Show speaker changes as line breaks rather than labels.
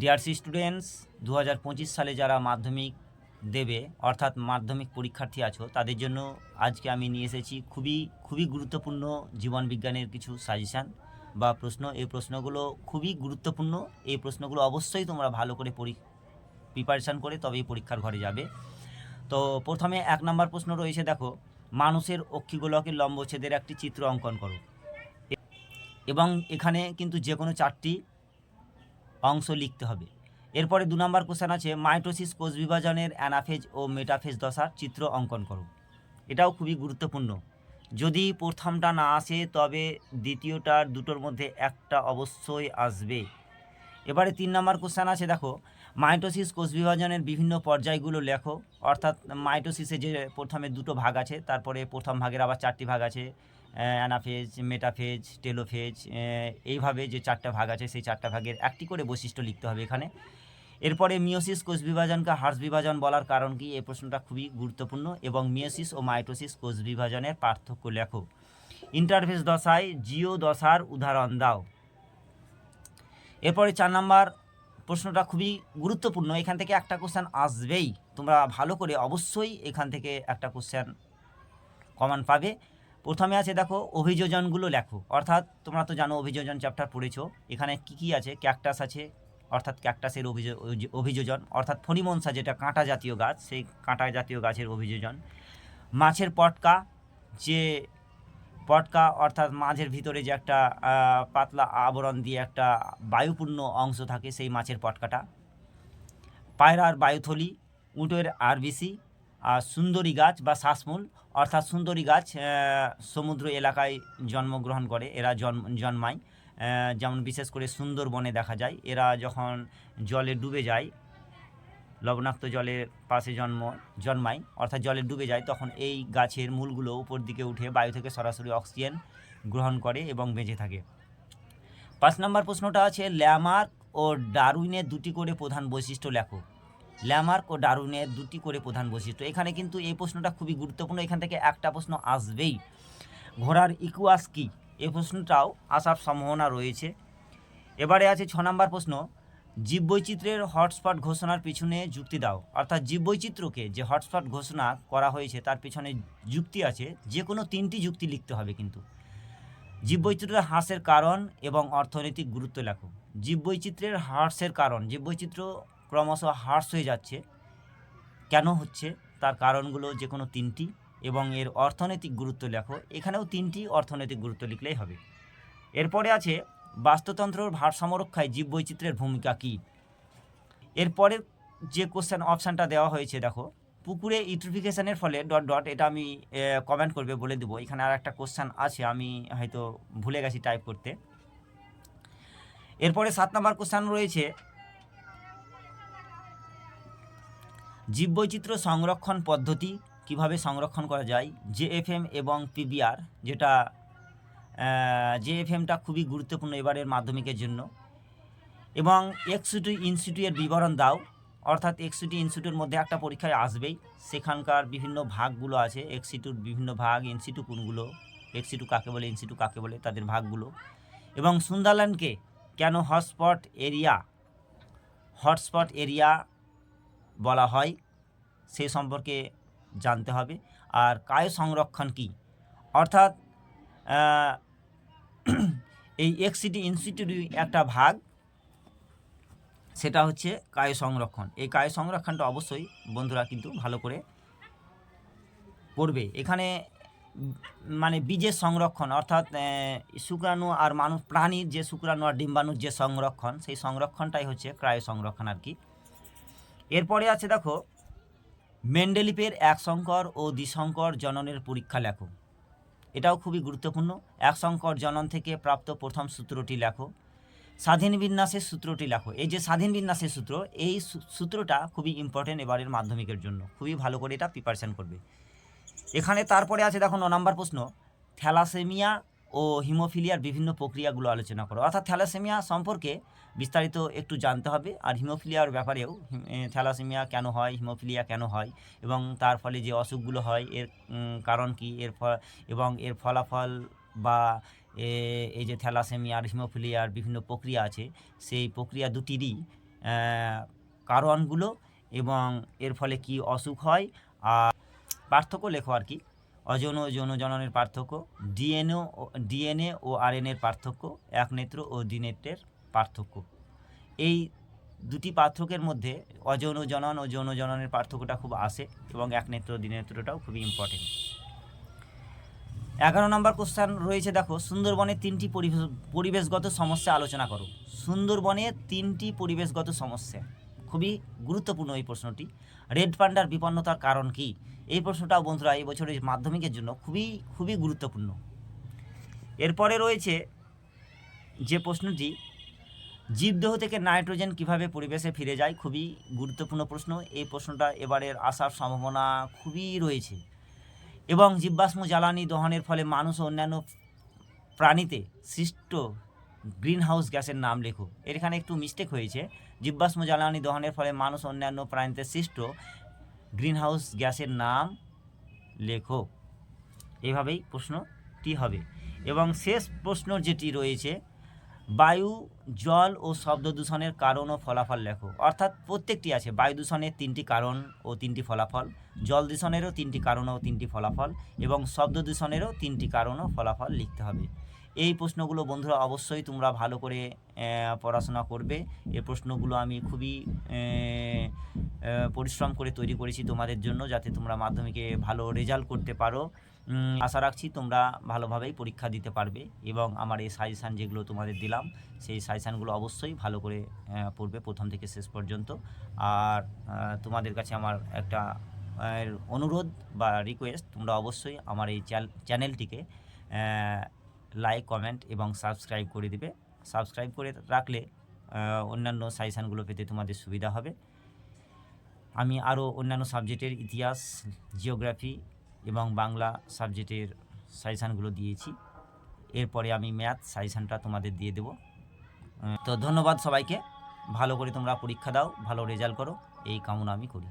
DRC students দু হাজার পঁচিশ সালে যারা মাধ্যমিক দেবে, অর্থাৎ মাধ্যমিক পরীক্ষার্থী আছো, তাদের জন্য আজকে আমি নিয়ে এসেছি খুবই খুবই গুরুত্বপূর্ণ জীবন বিজ্ঞানের কিছু সাজেশান বা প্রশ্ন। এই প্রশ্নগুলো খুবই গুরুত্বপূর্ণ। এই প্রশ্নগুলো অবশ্যই তোমরা ভালো করে পরি প্রিপারেশান করে তবেই পরীক্ষার ঘরে যাবে। তো প্রথমে এক নম্বর প্রশ্ন রয়েছে, দেখো, মানুষের অক্ষিগোলকের লম্বচ্ছেদের একটি চিত্র অঙ্কন করো। এবং এখানে কিন্তু যে কোনো চারটি অংশ লিখতে হবে। এরপরে দু নম্বর কোশ্চেন আছে, মাইটোসিস কোষ বিভাজনের অ্যানাফেজ ও মেটাফেজ দশার চিত্র অঙ্কন করো। এটাও খুবই গুরুত্বপূর্ণ। যদি প্রথমটা না আসে, তবে দ্বিতীয়টার দুটোর মধ্যে একটা অবশ্যই আসবে। এবারে তিন নম্বর কোশ্চেন আছে, দেখো, মাইটোসিস কোষ বিভাজনের বিভিন্ন পর্যায়গুলো লেখো। অর্থাৎ মাইটোসিসে যে প্রথমে দুটো ভাগ আছে, তারপরে প্রথম ভাগের আবার চারটি ভাগ আছে। অ্যানাফেজ, মেটাফেজ, টেলোফেজ এইভাবে যে চারটা ভাগ আছে, সেই চারটা ভাগের একটি করে বৈশিষ্ট্য লিখতে হবে এখানে। এরপরে মিওসিস কোষ বিভাজনকে হার্স বিভাজন বলার কারণ কি? এই প্রশ্নটা খুবই গুরুত্বপূর্ণ এবং মিওসিস ও মাইটোসিস কোষ বিভাজনের পার্থক্য লেখো। ইন্টারফেস দশায় জিও দশার উদাহরণ দাও। এরপরে চার নাম্বার প্রশ্নটা খুবই গুরুত্বপূর্ণ। এখান থেকে একটা কোশ্চেন আসবেই। তোমরা ভালো করে অবশ্যই এখান থেকে একটা কোশ্চেন কমন পাবে। প্রথমে আছে, দেখো, অভিযোজনগুলো লেখো। অর্থাৎ, তোমরা তো জানো অভিযোজন চ্যাপ্টার পড়েছো। এখানে কি কি আছে? ক্যাকটাস আছে, অর্থাৎ ক্যাকটাসের অভিযোজন। অর্থাৎ ফণিমনসা, যেটা কাঁটা জাতীয় গাছ, সেই কাঁটা জাতীয় গাছের অভিযোজন। মাছের পটকা, যে পটকা, অর্থাৎ মাঝের ভিতরে যে একটা পাতলা আবরণ দিয়ে একটা বায়ুপূর্ণ অংশ থাকে, সেই মাছের পটকাটা। পায়রার বায়ুথলি, উটের আরবিসি আর সুন্দরী গাছ বা শ্বাসমূল, অর্থাৎ সুন্দরী গাছ সমুদ্র এলাকায় জন্মগ্রহণ করে, এরা জন্ম, জন্মায়। যেমন বিশেষ করে সুন্দরবনে দেখা যায়, এরা যখন জলে ডুবে যায়, লবণাক্ত জলের পাশে জন্ম, জন্মায়, অর্থাৎ জলে ডুবে যায়, তখন এই গাছের মূলগুলো উপর দিকে উঠে বায়ু থেকে সরাসরি অক্সিজেন গ্রহণ করে এবং বেঁচে থাকে। পাঁচ নম্বর প্রশ্নটা আছে, ল্যামার্ক ও ডারউইনের দুটি করে প্রধান বৈশিষ্ট্য লেখো। ল্যামার্ক ও ডারউইনের দুটি করে প্রধান বৈশিষ্ট্য। এখানে কিন্তু এই প্রশ্নটা খুবই গুরুত্বপূর্ণ, এখান থেকে একটা প্রশ্ন আসবেই। ঘোড়ার ইকুয়াস কি? এই প্রশ্নটাও আসার সম্ভাবনা রয়েছে। এবারে আছে ছ নম্বর প্রশ্ন, জীববৈচিত্র্যের হটস্পট ঘোষণার পিছনে যুক্তি দাও। অর্থাৎ জীববৈচিত্র্যকে যে হটস্পট ঘোষণা করা হয়েছে, তার পিছনে যুক্তি আছে, যে কোনো তিনটি যুক্তি লিখতে হবে কিন্তু। জীববৈচিত্র্যের হ্রাসের কারণ এবং অর্থনৈতিক গুরুত্ব লেখো। জীববৈচিত্র্যের হ্রাসের কারণ, জীববৈচিত্র্য ক্রমশ হ্রাস হয়ে যাচ্ছে। কেন হচ্ছে? তার কারণগুলো যে কোনো তিনটি এবং এর অর্থনৈতিক গুরুত্ব লেখো। এখানেও তিনটি অর্থনৈতিক গুরুত্ব লিখলেই হবে। এরপরে আছে বাস্তুতন্ত্রের ভারসাম্য রক্ষায় জীববৈচিত্র্যের ভূমিকা কী? এরপরের যে কোশ্চেন অপশানটা দেওয়া হয়েছে, দেখো, পুকুরে ইউট্রিফিকেশনের ফলে ডট ডট এটা আমি কমেন্ট করবে বলে দেবো। এখানে আর একটা কোশ্চেন আছে, আমি হয়তো ভুলে গেছি টাইপ করতে। এরপরে সাত নম্বর কোশ্চেন রয়েছে জীববৈচিত্র্য সংরক্ষণ পদ্ধতি কীভাবে সংরক্ষণ করা যায় জেএফএম এবং পিবিআর যেটা জেএফএমটা খুবই গুরুত্বপূর্ণ এবারের মাধ্যমিকের জন্য, এবং এক্সিটি ইনস্টিটিউটের বিবরণ দাও, অর্থাৎ এক্সিটি ইনস্টিটিউটের মধ্যে একটা পরীক্ষায় আসবেই, সেখানকার বিভিন্ন ভাগগুলো আছে এক্সিটিউট বিভিন্ন ভাগ ইনস্টিটিউ কোনগুলো এক্সিটু কাকে বলে ইনস্টিটিউ কাকে বলে, তাদের ভাগগুলো, এবং সুন্দরল্যান্ডকে কেন হটস্পট এরিয়া হটস্পট এরিয়া বলা হয়, সে সম্পর্কে জানতে হবে। আর কায় সংরক্ষণ কী? অর্থাৎ এই এক্সিটি ইনস্টিটিউট একটা ভাগ, সেটা হচ্ছে কায় সংরক্ষণ। এই কায় সংরক্ষণটা অবশ্যই বন্ধুরা কিন্তু ভালো করে পড়বে। এখানে মানে বীজের সংরক্ষণ, অর্থাৎ শুক্রাণু আর মানুষ প্রাণীর যে শুক্রাণু আর ডিম্বাণুর যে সংরক্ষণ, সেই সংরক্ষণটাই হচ্ছে ক্রায় সংরক্ষণ আর কি। এরপরে আছে দেখো, মেন্ডেলিপের এক সংকর ও দ্বিসংকর জননের পরীক্ষা লেখো। এটাও খুবই গুরুত্বপূর্ণ। এক সংকর জনন থেকে প্রাপ্ত প্রথম সূত্রটি লেখো। স্বাধীন বিন্যাসের সূত্রটি লেখো। এই যে স্বাধীন বিন্যাসের সূত্র, এই সূত্রটা খুবই ইম্পর্টেন্ট এবারের মাধ্যমিকের জন্য। খুবই ভালো করে এটা প্রিপারেশন করবে। এখানে তারপরে আছে দেখো ন নম্বর প্রশ্ন। থ্যালাসেমিয়া ও হিমোফিলিয়ার বিভিন্ন প্রক্রিয়াগুলো আলোচনা করো। অর্থাৎ থ্যালাসেমিয়া সম্পর্কে বিস্তারিত একটু জানতে হবে। আর হিমোফিলিয়ার ব্যাপারেও থ্যালাসেমিয়া কেন হয়, হিমোফিলিয়া কেন হয়, এবং তার ফলে যে অসুখগুলো হয়, এর কারণ কি, এর এবং এর ফলাফল বা এই যে থ্যালাসেমিয়া আর হিমোফিলিয়ার বিভিন্ন প্রক্রিয়া আছে, সেই প্রক্রিয়া দুটিরই কারণগুলো এবং এর ফলে কি অসুখ হয়, আর পার্থক্য লেখো আর কি। অযৌন ও যৌন জননের পার্থক্য ডিএনএ ডিএনএ ও আরএনএর পার্থক্য, একনেত্র ও দ্বিনেত্রের পার্থক্য। এই দুটি পার্থক্যের মধ্যে অযৌন জনন ও যৌন জননের পার্থক্যটা খুব আসে এবং এক একনেত্র দ্বিনেত্রটাও খুবই ইম্পর্টেন্ট এগারো নম্বর কোশ্চান রয়েছে, দেখো সুন্দরবনের তিনটি পরিবেশ, পরিবেশগত সমস্যা আলোচনা করো। সুন্দরবনের তিনটি পরিবেশগত সমস্যা। খুবই গুরুত্বপূর্ণ এই প্রশ্নটি। রেড পান্ডার বিপন্নতার কারণ কি? এই প্রশ্নটাও বন্ধুরা এই বছরের মাধ্যমিকের জন্য খুবই খুবই গুরুত্বপূর্ণ। এরপরে রয়েছে যে প্রশ্নটি, জীবদেহ থেকে নাইট্রোজেন কীভাবে পরিবেশে ফিরে যায়? খুবই গুরুত্বপূর্ণ প্রশ্ন। এই প্রশ্নটা এবারের আসার সম্ভাবনা খুবই রয়েছে। এবং জীবাশ্ম জ্বালানি দহনের ফলে মানুষ ও অন্যান্য প্রাণীতে সৃষ্ট গ্রিন হাউস গ্যাসের নাম লেখো। এখানে একটু মিস্টেক হয়েছে। জীবাশ্ম জ্বালানি দহনের ফলে মানুষ অন্যান্য প্রাণীতে সৃষ্ট গ্রিন হাউস গ্যাসের নাম লেখো। এভাবেই প্রশ্নটি হবে। এবং শেষ প্রশ্ন যেটি রয়েছে, বায়ু, জল ও শব্দ দূষণের কারণ ও ফলাফল লেখো। অর্থাৎ প্রত্যেকটি আছে। বায়ু দূষণের তিনটি কারণ ও তিনটি ফলাফল, জল দূষণেরও তিনটি কারণ ও তিনটি ফলাফল, এবং শব্দ দূষণেরও তিনটি কারণ ও ফলাফল লিখতে হবে। এই প্রশ্নগুলো বন্ধুরা অবশ্যই তোমরা ভালো করে পড়াশোনা করবে। এই প্রশ্নগুলো আমি খুবই পরিশ্রম করে তৈরি করেছি তোমাদের জন্য যাতে তোমরা মাধ্যমিকে ভালো রেজাল্ট করতে পারো। আশা রাখছি তোমরা ভালোভাবেই পরীক্ষা দিতে পারবে এবং আমার এই সাজেশান যেগুলো তোমাদের দিলাম, সেই সাজেশানগুলো অবশ্যই ভালো করে পড়বে প্রথম থেকে শেষ পর্যন্ত। আর তোমাদের কাছে আমার একটা অনুরোধ বা রিকোয়েস্ট তোমরা অবশ্যই আমার এই চ্যানেলটিকে লাইক কমেন্ট এবং সাবস্ক্রাইব করে দিবে। সাবস্ক্রাইব করে রাখলে অন্যান্য সাজেশানগুলো পেতে তোমাদের সুবিধা হবে। আমি আরও অন্যান্য সাবজেক্টের ইতিহাস জিওগ্রাফি এবং বাংলা সাবজেক্টের সাজেশানগুলো দিয়েছি। এরপরে আমি ম্যাথ সাজেশানটা তোমাদের দিয়ে দেবো। তো ধন্যবাদ সবাইকে। ভালো করে তোমরা পরীক্ষা দাও, ভালো রেজাল্ট করো। এই কামনা আমি করি।